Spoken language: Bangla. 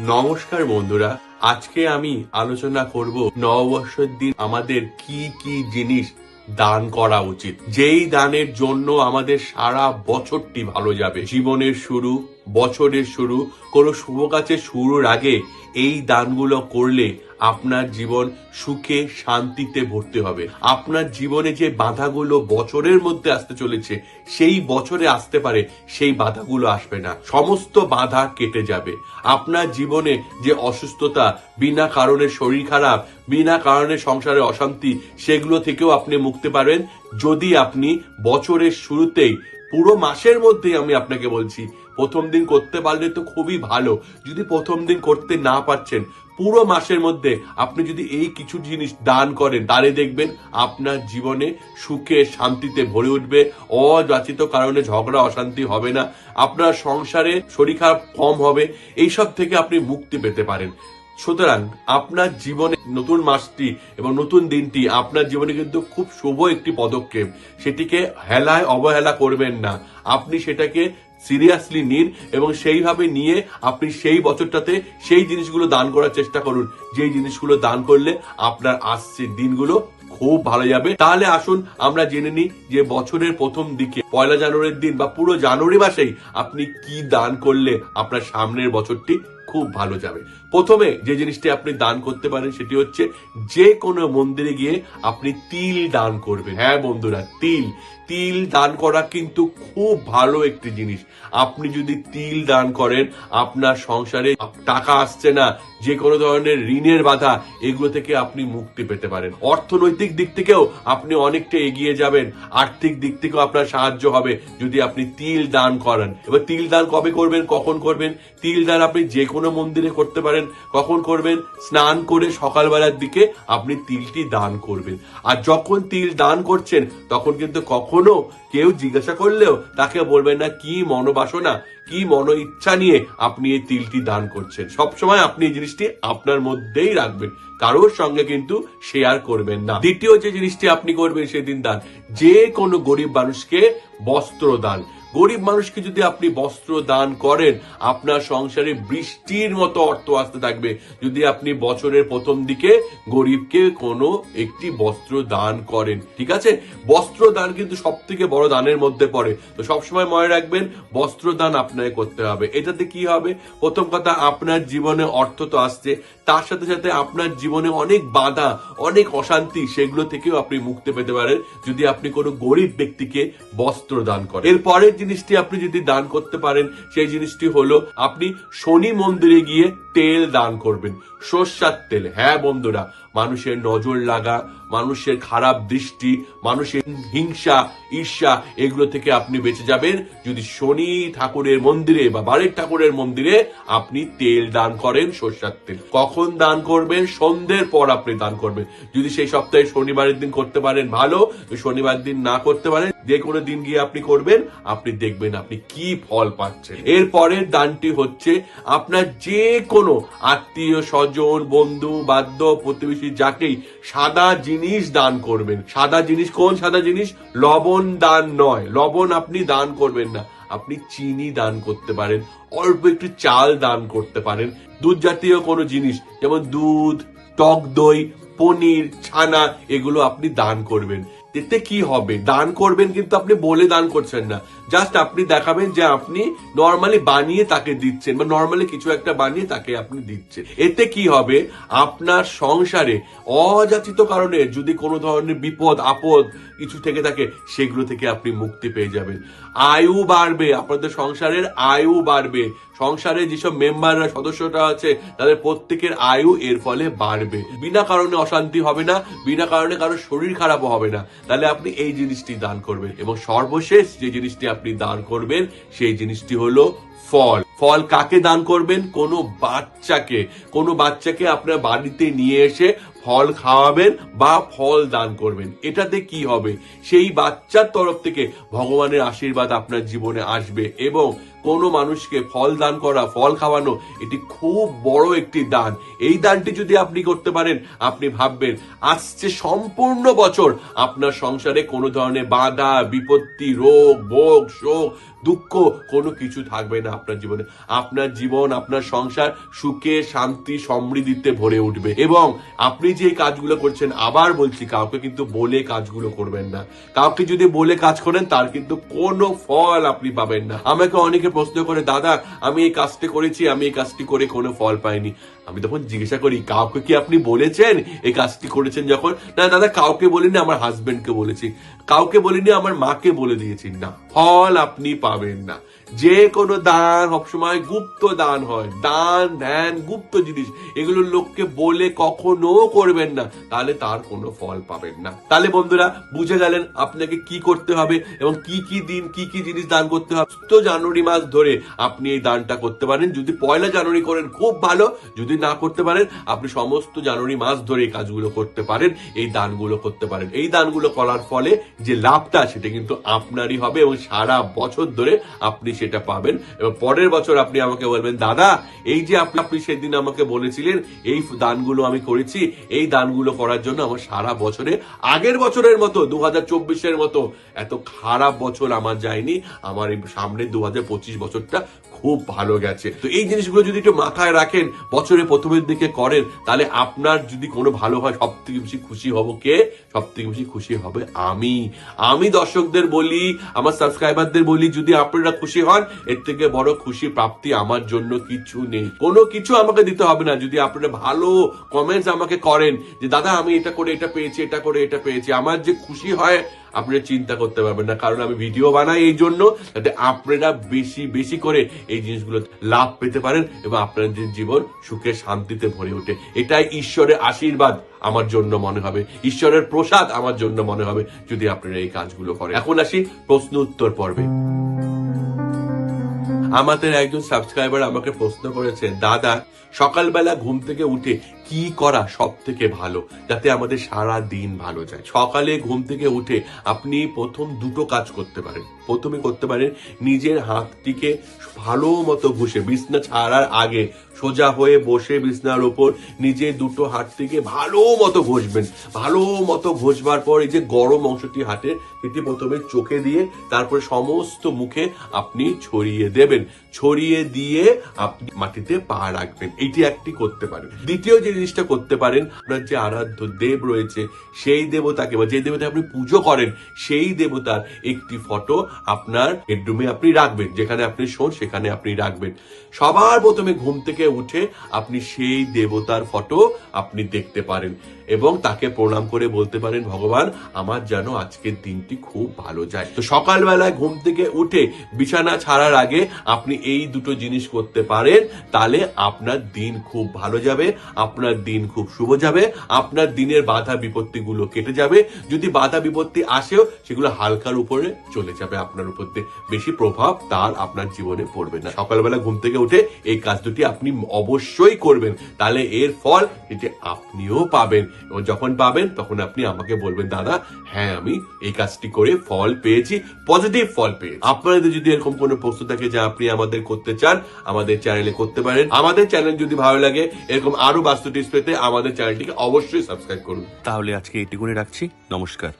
নমস্কার বন্ধুরা, আজকে আমি আলোচনা করব নববর্ষের দিন আমাদের কি কি জিনিস দান করা উচিত। যেই দানের জন্য আমাদের সারা বছরটি ভালো যাবে। জীবনের শুরু, বছরের শুরু, কোনো শুভ কাজের শুরুর আগে এই দানগুলো করলে আপনার জীবন সুখে শান্তিতে ভর্তি হবে। আপনার জীবনে যে বাধাগুলো বছরের মধ্যে আসতে চলেছে, সেই বছরে আসতে পারে, সেই বাধাগুলো আসবে না। সমস্ত বাধা কেটে যাবে। আপনার জীবনে যে অসুস্থতা, বিনা কারণে শরীর খারাপ, বিনা কারণে সংসারে অশান্তি, সেগুলো থেকেও আপনি মুক্তি পারবেন যদি আপনি বছরের শুরুতেই, পুরো মাসের মধ্যেই আমি আপনাকে বলছি প্রথম দিন করতে পারলে তো খুবই ভালো। যদি প্রথম দিন করতে না পারছেন, পুরো মাসের মধ্যে আপনি যদি এই কিছু জিনিস দান করেন তাহলে দেখবেন আপনার জীবনে সুখে, শান্তিতে ভরে উঠবে, অযাচিত কারণে ঝগড়া, অশান্তি হবে না, আপনার সংসারে শরীর খারাপ কম হবে, এইসব থেকে আপনি মুক্তি পেতে পারেন। সুতরাং আপনার জীবনে নতুন মাসটি এবং নতুন দিনটি আপনার জীবনে কিন্তু খুব শুভ একটি পদক্ষেপ। সেটিকে হেলায় অবহেলা করবেন না। আপনি সেটাকে সিরিয়াসলি নিন এবং সেইভাবে নিয়ে আপনি সেই বছরটাতে সেই জিনিসগুলো দান করার চেষ্টা করুন। যেই জিনিসগুলো দান করলে আপনার আসছে দিনগুলো খুব ভালো যাবে। তাহলে আসুন আমরা জেনে নিই যে বছরের প্রথম দিকে, পয়লা জানুয়ারির দিন বা পুরো জানুয়ারি মাসেই আপনি কি দান করলে আপনার সামনের বছরটি খুব ভালো যাবে। প্রথমে যে জিনিসটি আপনি দান করতে পারেন সেটি হচ্ছে যে কোনো মন্দিরে গিয়ে আপনি তিল দান করবেন। হ্যাঁ বন্ধুরা, তিল। তিল দান করা কিন্তু খুব ভালো একটি জিনিস। আপনি যদি তিল দান করেন, আপনার সংসারে টাকা আসছে না, যে কোনো ধরনের ঋণের বাধা, এগুলো থেকে আপনি মুক্তি পেতে পারেন। অর্থনৈতিক দিক থেকেও আপনি অনেকটা এগিয়ে যাবেন। আর্থিক দিক থেকেও আপনার সাহায্য হবে যদি আপনি তিল দান করেন। এবার তিল দান কবে করবেন, কখন করবেন, তিল দান আপনি যে কোনো মন্দিরে করতে পারেন। কখন করবেন? স্নান করে সকালবেলার দিকে আপনি তিলটি দান করবেন। আর যখন তিল দান করছেন, তখন কিন্তু কখনো কেউ জিজ্ঞাসা করলেও তাকে বলবেন না, কি মনোবাসনা, কি মনো ইচ্ছা নিয়ে আপনি এই তিলটি দান করছেন? সবসময় আপনি এই জিনিসটি আপনার মধ্যেই রাখবেন। কারোর সঙ্গে কিন্তু শেয়ার করবেন না। দ্বিতীয় যে জিনিসটি আপনি করবেন সেদিন দান। যে কোনো গরিব মানুষকে বস্ত্র দান। গরিব মানুষকে যদি আপনি বস্ত্র দান করেন, আপনার সংসারে বৃষ্টির মতো অর্থ আসতে থাকবে। যদি আপনি বছরের প্রথম দিকে গরিবকে কোনো একটি বস্ত্র দান করেন, ঠিক আছে? বস্ত্র দান কিন্তু সব থেকে বড় দানের মধ্যে পড়ে। তো সবসময় মনে রাখবেন, বস্ত্র দান আপনাকে করতে হবে। এটাতে কি হবে? প্রথম কথা, আপনার জীবনে অর্থ তো আসছে। তার সাথে সাথে আপনার জীবনে অনেক বাধা, অনেক অশান্তি, সেগুলো থেকেও আপনি মুক্তি পেতে পারেন যদি আপনি কোনো গরিব ব্যক্তিকে বস্ত্র দান করেন। এর পরের জিনিসটি আপনি যদি দান করতে পারেন, সেই জিনিসটি হলো আপনি শনি মন্দিরে গিয়ে তেল দান করবেন, সর্ষার তেল। হ্যাঁ বন্ধুরা মানুষের নজর লাগা, মানুষের খারাপ দৃষ্টি, মানুষের হিংসা, ঈর্ষা, এগুলো থেকে আপনি বেঁচে যাবেন। যদি শনি ঠাকুরের মন্দিরে বা বাড়ির ঠাকুরের মন্দিরে আপনি তেল দান করেন, সর্ষার তেল। কখন দান করবেন? সন্ধ্যের পর আপনি দান করবেন। যদি সেই সপ্তাহে শনিবারের দিন করতে পারেন, ভালো। শনিবার দিন না করতে পারেন, যে কোনো দিন গিয়ে আপনি করবেন, আপনি দেখবেন আপনি কি ফল পাচ্ছেন। এর পরের দানটি হচ্ছে আপনার যে কোনো আত্মীয়, স্বজন, বন্ধু বাদ্য প্রতিবেশী যাকেই সাদা জিনিস দান করবেন। সাদা জিনিস কোন সাদা জিনিস? লবণ দান নয়। লবণ আপনি দান করবেন না। আপনি চিনি দান করতে পারেন, অল্প একটু চাল দান করতে পারেন। দুধ জাতীয় কোনো জিনিস, যেমন দুধ, টক দই, পনির, ছানা, এগুলো আপনি দান করবেন। এতে কি হবে? দান করবেন কিন্তু আপনি বলে দান করছেন না। জাস্ট আপনি দেখাবেন যে আপনি নর্মালি বানিয়ে তাকে দিচ্ছেন বা নর্মালি কিছু একটা বানিয়ে তাকে আপনি দিচ্ছেন। এতে কি হবে? আপনার সংসারে অযাচিত কারণে যদি কোনো ধরনের বিপদ, আপদ কিছু থেকে থাকে, সেগুলো থেকে আপনি মুক্তি পেয়ে যাবেন। আয়ু বাড়বে, আপনাদের সংসারের আয়ু বাড়বে। সংসারে যেসব মেম্বাররা সদস্যরা আছে, তাদের প্রত্যেকের আয়ু এর ফলে বাড়বে। বিনা কারণে অশান্তি হবে না, বিনা কারণে কারও শরীর খারাপও হবে না। তাহলে আপনি এই জিনিসটি দান করবেন এবং সর্বশেষ যে জিনিসটি আপনি দান করবেন, সেই জিনিসটি হলো ফল। ফল কাকে দান করবেন? কোনো বাচ্চাকে। কোনো বাচ্চাকে আপনার বাড়িতে নিয়ে এসে ফল খাওয়াবেন বা ফল দান করবেন। এটাতে কি হবে? সেই বাচ্চার তরফ থেকে ভগবানের আশীর্বাদ আপনার জীবনে আসবে এবং কোনো মানুষকে ফল দান করা, ফল খাওয়ানো, এটি খুব বড় একটি দান। এই দানটি যদি আপনি করতে পারেন, আপনি ভাববেন, আসছে সম্পূর্ণ বছর আপনার সংসারে কোনো ধরনের বাধা, বিপত্তি, রোগ, ভোগ, শোক, দুঃখ কোনো কিছু থাকবে না আপনার জীবনে। আপনার জীবন, আপনার সংসার সুখে, শান্তি, সমৃদ্ধিতে ভরে উঠবে। এবং আপনি যে কাজগুলো করছেন, আবার বলছি, কাউকে কিন্তু বলে কাজগুলো করবেন না। কাউকে যদি বলে কাজ করেন, তার কিন্তু কোনো ফল আপনি পাবেন না। আমাকে অনেকে প্রশ্ন করে, দাদা, আমি এই কাজটি করেছি, আমি এই কাজটি করে কোনো ফল পাইনি। আমি তখন জিজ্ঞাসা করি, কাউকে কি আপনি বলেছেন এই কাজটি করেছেন যখন? না, দাদা, কাউকে বলিনি, আমার হাজবেন্ডকে বলেছি। কাউকে বলিনি, আমার মাকে বলে দিয়েছি। না, ফল আপনি পাবেন না। যে কোনো দান সবসময় গুপ্ত দান হয়। দান, ধ্যান, গুপ্ত জিনিস। এগুলো লোককে বলে কখনো করবেন না। তাহলে তার কোনো ফল পাবেন না। তাহলে বন্ধুরা, বুঝে গেলেন আপনাকে কি করতে হবে এবং কি কি দিন, কি কি জিনিস দান করতে হবে। তো জানুয়ারি মাস ধরে আপনি এই দানটা করতে পারেন। যদি পয়লা জানুয়ারি করেন, খুব ভালো। যদি না করতে পারেন, আপনি সমস্ত জানুয়ারি মাস ধরে এই কাজগুলো করতে পারেন, এই দানগুলো করতে পারেন। এই দানগুলো করার ফলে যে লাভটা, সেটা কিন্তু আপনারই হবে এবং সারা বছর ধরে আপনি সেটা পাবেন। এবং পরের বছর আপনি আমাকে বলবেন, দাদা, এই যে আপনি আপনি সেদিন আমাকে বলেছিলেন, এই দানগুলো আমি করেছি, এই দানগুলো করার জন্য আমার সারা বছরে, আগের বছরের মতো দু হাজার চব্বিশের মতো, এত খারাপ বছর আমার যায়নি। আমার সামনে দু হাজার পঁচিশ বছরটা খুব ভালো গেছে। তো এই জিনিসগুলো যদি একটু মাথায় রাখেন, বছরের প্রথমের দিকে করেন, তাহলে আপনার যদি কোনো ভালো হয় সব থেকে বেশি খুশি হব কে? সব থেকে বেশি খুশি হবে আমি। আমি দর্শকদের বলি, আমার সাবস্ক্রাইবারদের বলি, যদি আপনারা খুশি হন, এর থেকে বড় খুশি প্রাপ্তি আমার জন্য কিছু নেই। কোনো কিছু আমাকে দিতে হবে না। যদি আপনারা ভালো কমেন্টস আমাকে করেন, যে, দাদা, আমি এটা করে, এটা পেয়েছি, এটা করে, এটা পেয়েছি। আমার যে খুশি হয় আপনারা চিন্তা করতে পারবেন না, কারণ আমি ভিডিও বানাই এই জন্য যাতে আপনারা বেশি বেশি করে এই জিনিসগুলো লাভ পেতে পারেন এবং আপনাদের জীবন সুখে শান্তিতে ভরে ওঠে। এটাই ঈশ্বরের আশীর্বাদ আমার জন্য মনে হবে। ঈশ্বরের প্রসাদ আমার জন্য মনে হবে যদি আপনারা এই কাজগুলো করেন। এখন আসি প্রশ্ন উত্তর পর্বে। আমাদের একজন সাবস্ক্রাইবার আমাকে প্রশ্ন করেছে, দাদা, সকালবেলা ঘুম থেকে উঠে কি করা সব থেকে ভালো যাতে আমাদের সারা দিন ভালো যায়? সকালে ঘুম থেকে উঠে আপনি প্রথম দুটো কাজ করতে পারেন। প্রথমে করতে পারেন নিজের হাতটিকে ভালো মতো ঘষে, বিছনা ছাড়ার আগে সোজা হয়ে বসে বিছনার ওপর নিজে দুটো হাতটিকে ভালো মতো ঘষবেন। ভালো মতো ঘষবার পর এই যে গরম অংশটি হাতের, সেটি প্রথমে চোখে দিয়ে তারপরে সমস্ত মুখে আপনি ছড়িয়ে দেবেন। ছড়িয়ে দিয়ে আপনি মাটিতে পা রাখবেন। এটি একটি করতে পারেন। দ্বিতীয় যে জিনিসটা করতে পারেন, আপনার যে আরাধ্য দেব রয়েছে, সেই দেবতাকে বা যে দেবতা আপনি পুজো করেন, সেই দেবতার একটি ফটো আপনার বেডরুমে আপনি রাখবেন। যেখানে আপনি শোন, সেখানে আপনি রাখবেন। সবার প্রথমে ঘুম থেকে উঠে আপনি সেই দেবতার ফটো আপনি দেখতে পারেন এবং তাকে প্রণাম করে বলতে পারেন, ভগবান, আমার যেন আজকের দিনটি খুব ভালো যায়। তো সকালবেলায় ঘুম থেকে উঠে বিছানা ছাড়ার আগে আপনি এই দুটো জিনিস করতে পারেন, তাহলে আপনার দিন খুব ভালো যাবে, আপনার দিন খুব শুভ যাবে, আপনার দিনের বাধা বিপত্তিগুলো কেটে যাবে, যদি বাধা বিপত্তি আসেও, সেগুলো হালকার উপরে চলে যাবে আপনার উপর বেশি প্রভাব তার আপনার জীবনে পড়বে না। সকালবেলা ঘুম থেকে উঠে এই কাজ দুটি আপনি অবশ্যই করবেন, তাহলে এর ফল এটি আপনিও পাবেন। এবং যখন পাবেন, তখন আপনি আমাকে বলবেন, দাদা হ্যাঁ আমি এই কাজটি করে ফল পেয়েছি পজিটিভ ফল পেয়েছি। আপনাদের যদি এরকম কোনো প্রশ্ন থাকে যা আপনি আমাদের করতে চান, আমাদের চ্যানেলে করতে পারেন। আমাদের চ্যানেল যদি ভালো লাগে, এরকম আরও বাস্তু টিপস পেতে আমাদের চ্যানেলটিকে অবশ্যই সাবস্ক্রাইব করুন। তাহলে আজকে এটুকুনি রাখছি। নমস্কার।